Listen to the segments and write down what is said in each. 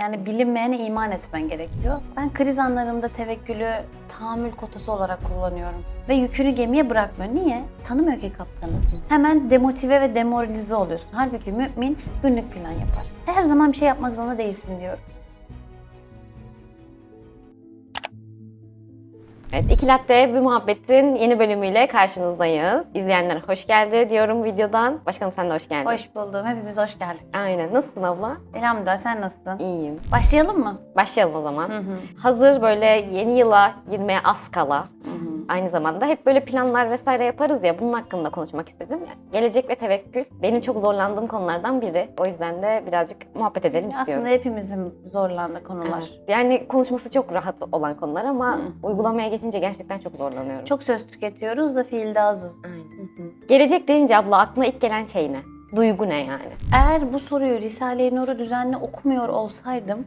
Yani bilinmeyene iman etmen gerekiyor. Ben kriz anlarımda tevekkülü tahammül kotası olarak kullanıyorum. Ve yükünü gemiye bırakmıyor. Niye? Tanımıyor ki kaptanı. Hemen demotive ve demoralize oluyorsun. Halbuki mümin günlük plan yapar. Her zaman bir şey yapmak zorunda değilsin diyor. Evet, İki Latte bir muhabbetin yeni bölümüyle karşınızdayız. İzleyenlere hoş geldi diyorum videodan. Başkanım sen de hoş geldin. Hoş buldum. Hepimiz hoş geldik. Aynen. Nasılsın abla? Elhamdülillah sen nasılsın? İyiyim. Başlayalım mı? Başlayalım o zaman. Hı hı. Hazır böyle yeni yıla girmeye az kala. Aynı zamanda hep böyle planlar vesaire yaparız ya bunun hakkında konuşmak istedim. Yani gelecek ve tevekkül benim çok zorlandığım konulardan biri. O yüzden de birazcık muhabbet edelim istiyorum. Aslında hepimizin zorlandığı konular. Evet. Yani konuşması çok rahat olan konular ama Hı. uygulamaya geçince gerçekten çok zorlanıyorum. Çok söz tüketiyoruz da fiilde azız. Aynen. Gelecek deyince abla aklına ilk gelen şey ne? Duygu ne yani? Eğer bu soruyu Risale-i Nur'u düzenli okumuyor olsaydım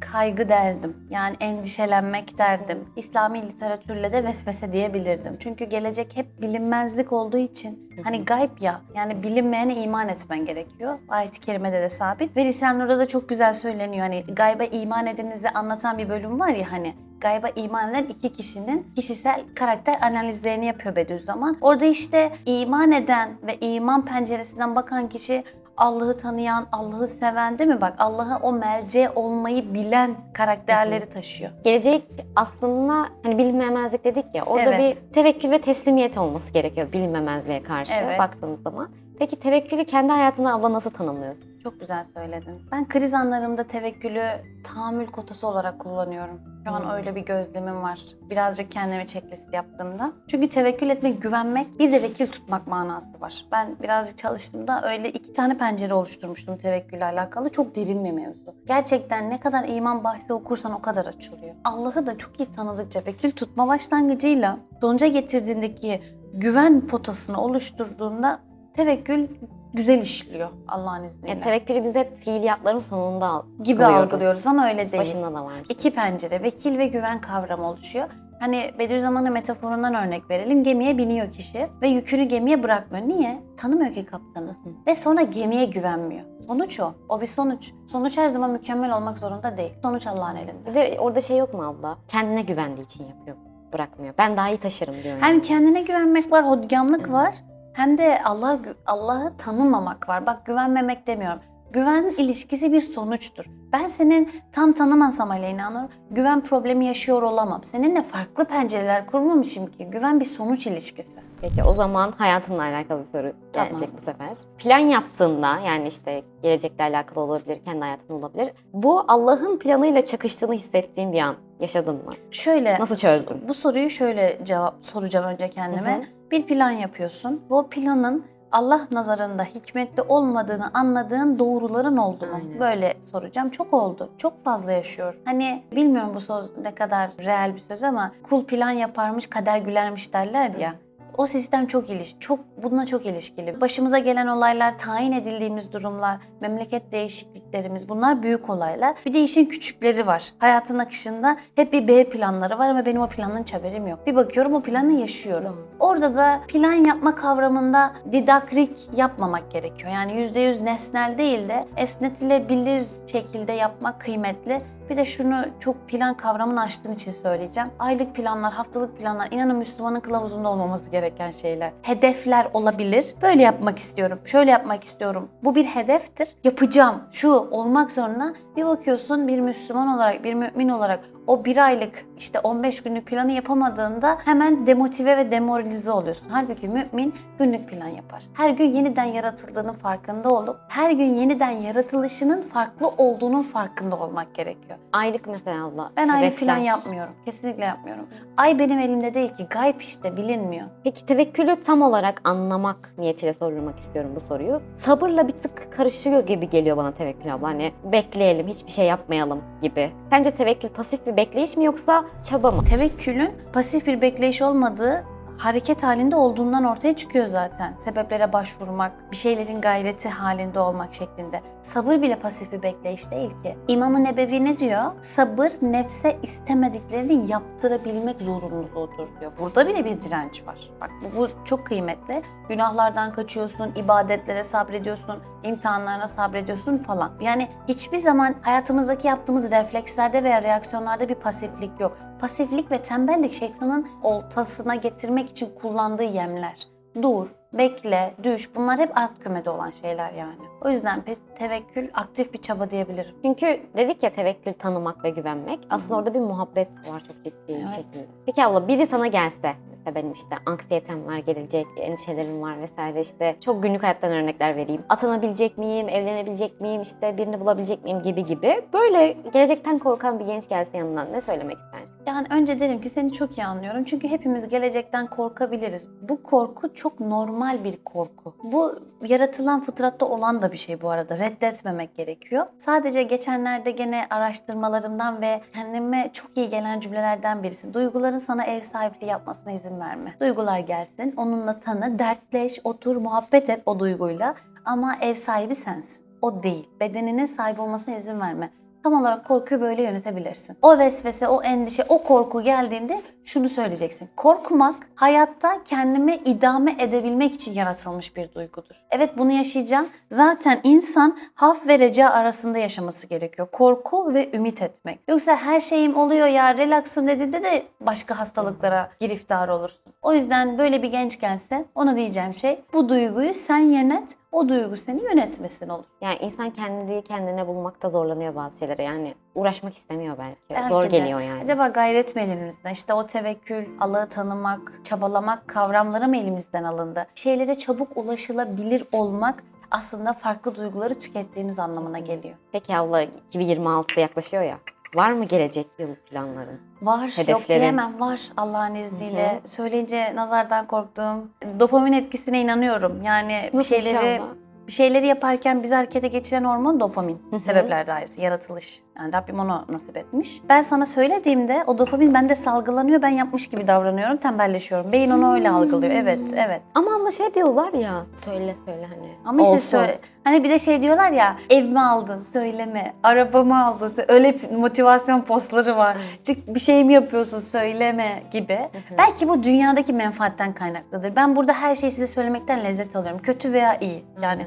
kaygı derdim. Yani endişelenmek derdim. İslami literatürle de vesvese diyebilirdim. Çünkü gelecek hep bilinmezlik olduğu için hani gayb ya. Yani bilinmeyene iman etmen gerekiyor. Ayet-i kerimede de sabit. Ve Risale-i da çok güzel söyleniyor. Hani gayba iman edinizi anlatan bir bölüm var ya hani gayba iman eden iki kişinin kişisel karakter analizlerini yapıyor Bediüzzaman. Orada işte iman eden ve iman penceresinden bakan kişi Allah'ı tanıyan, Allah'ı seven değil mi? Bak Allah'a o merci olmayı bilen karakterleri taşıyor. Gelecek aslında hani bilinmemezlik dedik ya orada Evet. bir tevekkül ve teslimiyet olması gerekiyor bilinmemezliğe karşı Evet. baktığımız zaman. Peki tevekkülü kendi hayatında abla nasıl tanımlıyorsun? Çok güzel söyledin. Ben kriz anlarımda tevekkülü tahammül kotası olarak kullanıyorum. Şu an Hmm. öyle bir gözlemim var. Birazcık kendime checklist yaptığımda. Çünkü tevekkül etmek, güvenmek, bir de vekil tutmak manası var. Ben birazcık çalıştığımda öyle iki tane pencere oluşturmuştum tevekkülle alakalı. Çok derin bir mevzu. Gerçekten ne kadar iman bahsi okursan o kadar açılıyor. Allah'ı da çok iyi tanıdıkça vekil tutma başlangıcıyla sonuca getirdiğindeki güven potasını oluşturduğunda tevekkül güzel işliyor Allah'ın izniyle. Yani tevekkülü biz hep fiiliyatların sonunda al- gibi alıyoruz. algılıyoruz ama öyle değil. Başında da varmış. İki pencere, vekil ve güven kavramı oluşuyor. Hani Bediüzzaman'ın metaforundan örnek verelim. Gemiye biniyor kişi ve yükünü gemiye bırakmıyor. Niye? Tanımıyor ki kaptanı. Ve sonra gemiye güvenmiyor. Sonuç o. O bir sonuç. Sonuç her zaman mükemmel olmak zorunda değil. Sonuç Allah'ın elinde. Bir de orada şey yok mu abla? Kendine güvendiği için yapıyor. Bırakmıyor. Ben daha iyi taşırım diyor. Hem kendine güvenmek var, hodgamlık var. Hem de Allah'ı Allah'ı tanımamak var. Bak güvenmemek demiyorum. Güven ilişkisi bir sonuçtur. Ben senin tam tanımasam Aleyna Nur, güven problemi yaşıyor olamam. Seninle farklı pencereler kurmamışım ki. Güven bir sonuç ilişkisi. Peki o zaman hayatınla alakalı bir soru Tamam. gelecek bu sefer. Plan yaptığında yani işte gelecekle alakalı olabilir, kendi hayatın olabilir. Bu Allah'ın planıyla çakıştığını hissettiğin bir an yaşadın mı? Şöyle Nasıl çözdün? Bu soruyu şöyle cevap soracağım önce kendime. Hı hı. Bir plan yapıyorsun. Bu planın Allah nazarında hikmetli olmadığını anladığın doğruların oldu mu? Aynen. Böyle soracağım. Çok oldu. Çok fazla yaşıyorum. Hani bilmiyorum bu söz ne kadar real bir söz ama kul plan yaparmış kader gülermiş derler ya. O sistem çok iliş, çok bununla çok ilişkili. Başımıza gelen olaylar, tayin edildiğimiz durumlar, memleket değişikliklerimiz bunlar büyük olaylar. Bir de işin küçükleri var. Hayatın akışında hep bir B planları var ama benim o planın hiç haberim yok. Bir bakıyorum o planı yaşıyorum. Orada da plan yapma kavramında didakrik yapmamak gerekiyor. Yani %100 nesnel değil de esnetilebilir şekilde yapmak kıymetli. Bir de şunu çok plan kavramını açtığın için söyleyeceğim. Aylık planlar, haftalık planlar inanın Müslümanın kılavuzunda olmaması gereken şeyler. Hedefler olabilir. Böyle yapmak istiyorum, şöyle yapmak istiyorum. Bu bir hedeftir. Yapacağım. Şu olmak zorunda. Bir bakıyorsun bir Müslüman olarak, bir mümin olarak o bir aylık işte 15 günlük planı yapamadığında hemen demotive ve demoralize oluyorsun. Halbuki mümin günlük plan yapar. Her gün yeniden yaratıldığının farkında olup her gün yeniden yaratılışının farklı olduğunun farkında olmak gerekiyor. Aylık mesela abla. Ben aylık plan yapmıyorum. Kesinlikle yapmıyorum. Ay benim elimde değil ki. Gayb işte bilinmiyor. Peki tevekkülü tam olarak anlamak niyetiyle sormak istiyorum bu soruyu. Sabırla bir tık karışıyor gibi geliyor bana tevekkül abla. Hani bekleyelim, hiçbir şey yapmayalım gibi. Sence tevekkül pasif bir bekleyiş mi yoksa çaba mı? Tevekkülün pasif bir bekleyiş olmadığı hareket halinde olduğundan ortaya çıkıyor zaten. Sebeplere başvurmak, bir şeylerin gayreti halinde olmak şeklinde. Sabır bile pasif bir bekleyiş değil ki. İmam-ı Nebevi ne diyor? Sabır nefse istemediklerini yaptırabilmek zorunluluğudur diyor. Burada bile bir direnç var. Bak bu, bu çok kıymetli. Günahlardan kaçıyorsun, ibadetlere sabrediyorsun, imtihanlarına sabrediyorsun falan. Yani hiçbir zaman hayatımızdaki yaptığımız reflekslerde veya reaksiyonlarda bir pasiflik yok. Pasiflik ve tembellik şeytanın oltasına getirmek için kullandığı yemler. Dur, bekle, düş bunlar hep alt kümede olan şeyler yani. O yüzden pes, tevekkül aktif bir çaba diyebilirim. Çünkü dedik ya tevekkül tanımak ve güvenmek. Aslında orada bir muhabbet var çok ciddi bir Evet. şekilde. Peki abla biri sana gelse mesela benim işte anksiyetem var, gelecek endişelerim var vesaire işte çok günlük hayattan örnekler vereyim. Atanabilecek miyim, evlenebilecek miyim, işte birini bulabilecek miyim gibi gibi. Böyle gelecekten korkan bir genç gelse yanından ne söylemek istersin? Yani önce derim ki seni çok iyi anlıyorum. Çünkü hepimiz gelecekten korkabiliriz. Bu korku çok normal bir korku. Bu yaratılan fıtratta olan da bir şey bu arada. Reddetmemek gerekiyor. Sadece geçenlerde gene araştırmalarımdan ve kendime çok iyi gelen cümlelerden birisi. Duyguların sana ev sahipliği yapmasına izin verme. Duygular gelsin, onunla tanı, dertleş, otur, muhabbet et o duyguyla. Ama ev sahibi sensin. O değil. Bedeninin sahip olmasına izin verme. Tam olarak korkuyu böyle yönetebilirsin. O vesvese, o endişe, o korku geldiğinde şunu söyleyeceksin. Korkmak hayatta kendimi idame edebilmek için yaratılmış bir duygudur. Evet bunu yaşayacağım. Zaten insan haf ve arasında yaşaması gerekiyor. Korku ve ümit etmek. Yoksa her şeyim oluyor ya relaxım dediğinde de başka hastalıklara giriftar olursun. O yüzden böyle bir genç gelse ona diyeceğim şey bu duyguyu sen yönet, o duygu seni yönetmesin olur. Yani insan kendi kendine bulmakta zorlanıyor bazı şeylere yani uğraşmak istemiyor belki. Belki Zor de. geliyor yani. Acaba gayret mi elimizden? İşte o tevekkül, Allah'ı tanımak, çabalamak kavramları mı elimizden alındı? Şeylere çabuk ulaşılabilir olmak aslında farklı duyguları tükettiğimiz anlamına geliyor. Peki abla 2026 yaklaşıyor ya. Var mı gelecek yıl planların? Var, yok Hedeflerin. diyemem var Allah'ın izniyle. Hı Söyleyince nazardan korktuğum, dopamin etkisine inanıyorum. Yani Nasıl bir şey şeyleri bir şeyleri yaparken bizi harekete geçiren hormon dopamin. Hı hı. Sebepler dairesi, yaratılış. Yani Rabbim onu nasip etmiş. Ben sana söylediğimde o dopamin bende salgılanıyor. Ben yapmış gibi davranıyorum, tembelleşiyorum. Beyin onu öyle algılıyor. Evet, evet. Ama abla şey diyorlar ya. Söyle söyle hani. Ama işte olsun. söyle, hani bir de şey diyorlar ya evimi aldın söyleme, arabamı aldın öyle motivasyon postları var. İşte bir şey mi yapıyorsun söyleme gibi. Belki bu dünyadaki menfaatten kaynaklıdır. Ben burada her şeyi size söylemekten lezzet alıyorum. Kötü veya iyi. Yani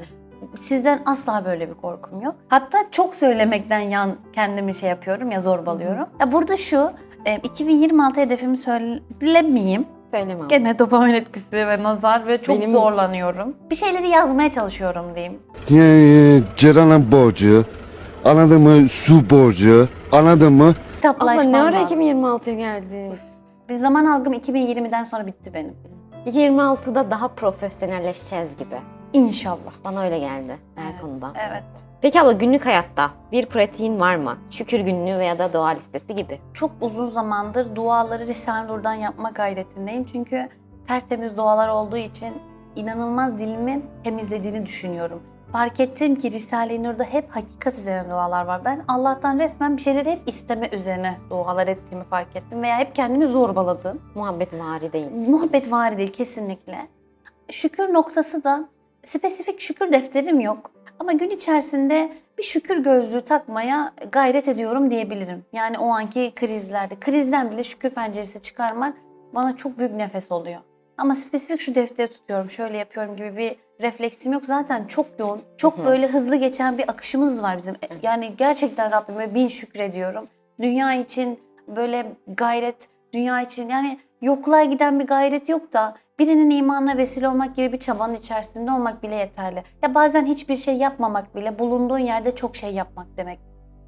sizden asla böyle bir korkum yok. Hatta çok söylemekten yan kendimi şey yapıyorum ya zorbalıyorum. Ya burada şu e, 2026 hedefimi söylemeyeyim. Söyleme abla. Gene dopamin etkisi ve nazar ve çok Benim- zorlanıyorum. Bir şeyleri yazmaya çalışıyorum diyeyim. Yani Ceren'in borcu, anladın mı? Su borcu, anladın mı? Abla Kitaplaşmam ne ara lazım. 2026'ya geldi? Bir zaman algım 2020'den sonra bitti benim. 2026'da daha profesyonelleşeceğiz gibi. İnşallah. Bana öyle geldi her Evet, konuda. Evet. Peki abla günlük hayatta bir pratiğin var mı? Şükür günlüğü veya da dua listesi gibi. Çok uzun zamandır duaları Risale-i Nur'dan yapma gayretindeyim. Çünkü tertemiz dualar olduğu için inanılmaz dilimi temizlediğini düşünüyorum. Fark ettim ki Risale-i Nur'da hep hakikat üzerine dualar var. Ben Allah'tan resmen bir şeyleri hep isteme üzerine dualar ettiğimi fark ettim. Veya hep kendimi zorbaladım. Muhabbet vari değil. Muhabbet var değil kesinlikle. Şükür noktası da spesifik şükür defterim yok. Ama gün içerisinde bir şükür gözlüğü takmaya gayret ediyorum diyebilirim. Yani o anki krizlerde, krizden bile şükür penceresi çıkarmak bana çok büyük nefes oluyor. Ama spesifik şu defteri tutuyorum, şöyle yapıyorum gibi bir refleksim yok. Zaten çok yoğun, çok böyle hızlı geçen bir akışımız var bizim. Yani gerçekten Rabbime bin şükrediyorum. Dünya için böyle gayret, dünya için yani yokluğa giden bir gayret yok da birinin imanına vesile olmak gibi bir çabanın içerisinde olmak bile yeterli. Ya bazen hiçbir şey yapmamak bile bulunduğun yerde çok şey yapmak demek.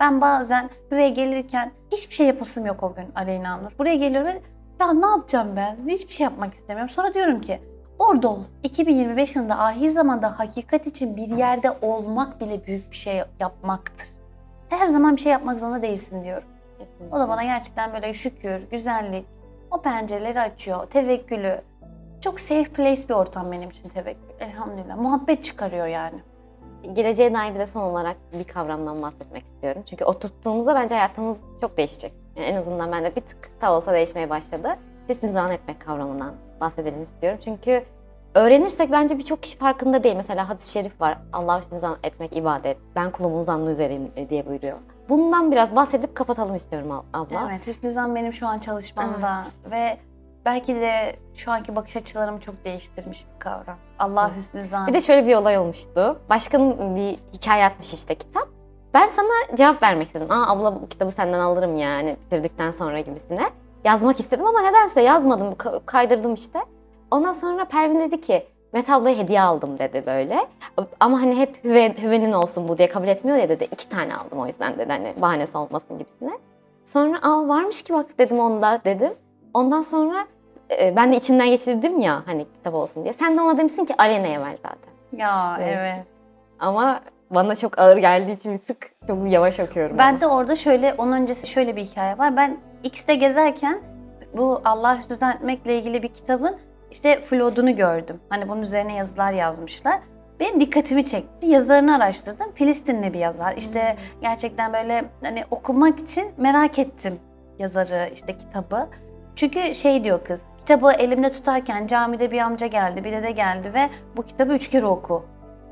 Ben bazen buraya gelirken hiçbir şey yapasım yok o gün Aleyna Nur. Buraya geliyorum ve ya ne yapacağım ben? Hiçbir şey yapmak istemiyorum. Sonra diyorum ki orada ol. 2025 yılında ahir zamanda hakikat için bir yerde olmak bile büyük bir şey yapmaktır. Her zaman bir şey yapmak zorunda değilsin diyorum. Kesinlikle. O da bana gerçekten böyle şükür, güzellik, o pencereleri açıyor, tevekkülü. Çok safe place bir ortam benim için tevekkül. Elhamdülillah. Muhabbet çıkarıyor yani. Geleceğe dair bir de son olarak bir kavramdan bahsetmek istiyorum. Çünkü o tuttuğumuzda bence hayatımız çok değişecek. Yani en azından bende bir tık da olsa değişmeye başladı. Hüsnü zan etmek kavramından bahsedelim istiyorum. Çünkü öğrenirsek bence birçok kişi farkında değil. Mesela hadis-i şerif var. Allah üstünü zan etmek ibadet. Ben kulumun zannı üzereyim e, diye buyuruyor. Bundan biraz bahsedip kapatalım istiyorum ab- abla. Evet, Hüsnü Zan benim şu an çalışmamda ve belki de şu anki bakış açılarımı çok değiştirmiş bir kavram. Allah Evet. Hüsnü Zan. Bir de şöyle bir olay olmuştu. Başkanın bir hikaye atmış işte kitap. Ben sana cevap vermek istedim. Aa abla bu kitabı senden alırım yani bitirdikten sonra gibisine. Yazmak istedim ama nedense yazmadım. Ka- Kaydırdım işte. Ondan sonra Pervin dedi ki Mete ablaya hediye aldım dedi böyle. Ama hani hep hüve, hüvenin olsun bu diye kabul etmiyor ya dedi. İki tane aldım o yüzden dedi hani bahanesi olmasın gibisine. Sonra aa varmış ki bak dedim onda dedim. Ondan sonra e, ben de içimden geçirdim ya hani kitap olsun diye. Sen de ona demişsin ki Aleyna'ya ver zaten. ya Evet. evet. Ama bana çok ağır geldiği için bir tık çok yavaş okuyorum. Ben de orada şöyle, onun öncesi şöyle bir hikaye var. Ben X'te gezerken bu Allah etmekle ilgili bir kitabın işte flodunu gördüm. Hani bunun üzerine yazılar yazmışlar. Benim dikkatimi çekti. Yazarını araştırdım. Filistinli bir yazar. İşte gerçekten böyle hani okumak için merak ettim yazarı, işte kitabı. Çünkü şey diyor kız, kitabı elimde tutarken camide bir amca geldi, bir dede geldi ve bu kitabı üç kere oku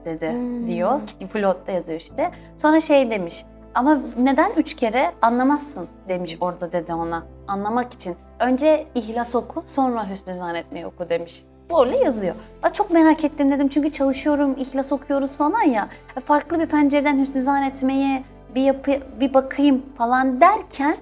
dedi Hmm. diyor. Flotta yazıyor işte. Sonra şey demiş, ama neden üç kere anlamazsın demiş orada dede ona. Anlamak için. Önce ihlas oku, sonra hüsnü zannetmeyi oku demiş. Bu öyle yazıyor. Aa, çok merak ettim dedim çünkü çalışıyorum, ihlas okuyoruz falan ya. E, Farklı bir pencereden hüsnü zannetmeye bir yapı, bir bakayım falan derken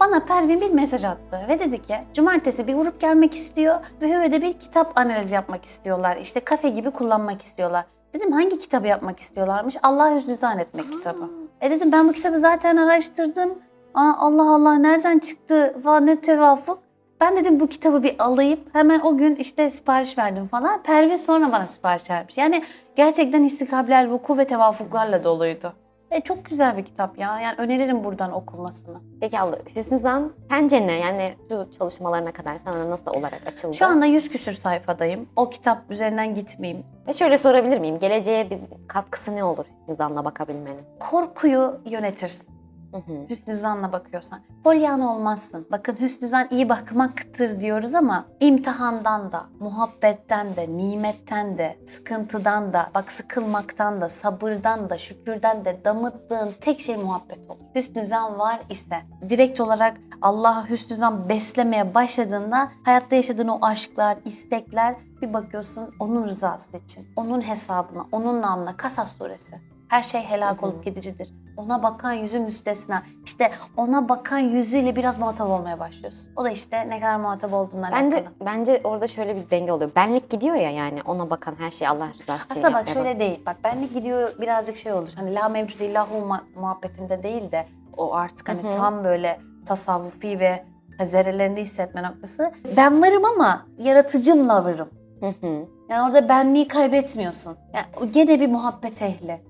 bana Pervin bir mesaj attı ve dedi ki cumartesi bir grup gelmek istiyor ve Hüve'de bir kitap analizi yapmak istiyorlar. İşte kafe gibi kullanmak istiyorlar. Dedim hangi kitabı yapmak istiyorlarmış? Allah Hüsnü Zannetmek kitabı. E dedim ben bu kitabı zaten araştırdım. Aa, Allah Allah nereden çıktı falan ne tevafuk. Ben dedim bu kitabı bir alayım. Hemen o gün işte sipariş verdim falan. Pervin sonra bana sipariş vermiş. Yani gerçekten istikablel vuku ve tevafuklarla doluydu. E, çok güzel bir kitap ya. Yani öneririm buradan okunmasını. Peki abla Hüsnü Zan sence ne? Yani şu çalışmalarına kadar sana nasıl olarak açıldı? Şu anda 100 küsür sayfadayım. O kitap üzerinden gitmeyeyim. Ve şöyle sorabilir miyim? Geleceğe biz katkısı ne olur Hüsnü Zan'la bakabilmenin? Korkuyu yönetirsin. Hı hı. Hüsnü zanla bakıyorsan. Pollyanna olmazsın. Bakın hüsnü zan iyi bakmaktır diyoruz ama imtihandan da, muhabbetten de, nimetten de, sıkıntıdan da, bak sıkılmaktan da, sabırdan da, şükürden de damıttığın tek şey muhabbet olur. Hüsnü zan var ise direkt olarak Allah'a hüsnü zan beslemeye başladığında hayatta yaşadığın o aşklar, istekler bir bakıyorsun onun rızası için, onun hesabına, onun namına Kasas suresi. Her şey helak olup gidicidir. Ona bakan yüzü müstesna. İşte ona bakan yüzüyle biraz muhatap olmaya başlıyorsun. O da işte ne kadar muhatap olduğundan Ben de alakalı. bence orada şöyle bir denge oluyor. Benlik gidiyor ya yani ona bakan her şey Allah rızası için Aslında bak şöyle değil. Bak benlik gidiyor birazcık şey olur. Hani la mevcut illahu muhabbetinde değil de o artık hani Hı hı. tam böyle tasavvufi ve zerrelerinde hissetme noktası. Ben varım ama yaratıcımla varım. Hı hı. Yani orada benliği kaybetmiyorsun. Yani gene bir muhabbet ehli.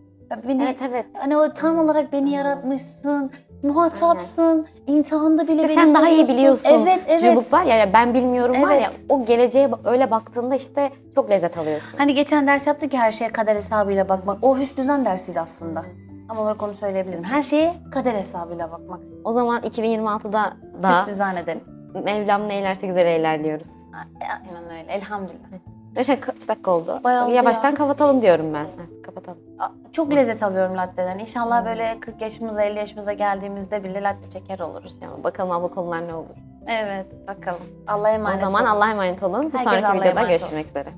Beni, Evet evet. Hani o tam olarak beni yaratmışsın, muhatapsın, imtihanda bile İşte beni sen daha iyi biliyorsun. Evet, evet. Cılık var ya, ya ben bilmiyorum var ya Evet. o geleceğe öyle baktığında işte çok lezzet alıyorsun. Hani geçen ders yaptık ya her şeye kader hesabıyla bakmak. O hüsnü zan dersiydi aslında. Tam olarak onu söyleyebilirim. Her şeye kader hesabıyla bakmak. O zaman 2026'da da Hüsnü zan edelim. Mevlam ne eylerse güzel eyler diyoruz. Aynen öyle. Elhamdülillah. Kaç dakika oldu? Bayağı Yavaştan ya. kapatalım diyorum ben. Kapatalım. Çok lezzet alıyorum latteden. İnşallah böyle 40 yaşımıza 50 yaşımıza geldiğimizde bile latte çeker oluruz. Yani bakalım abla konular ne olur. Evet bakalım. Allah'a emanet o zaman olun. Allah'a emanet olun. Bir Herkes sonraki Allah'a videoda emanet görüşmek olsun. üzere.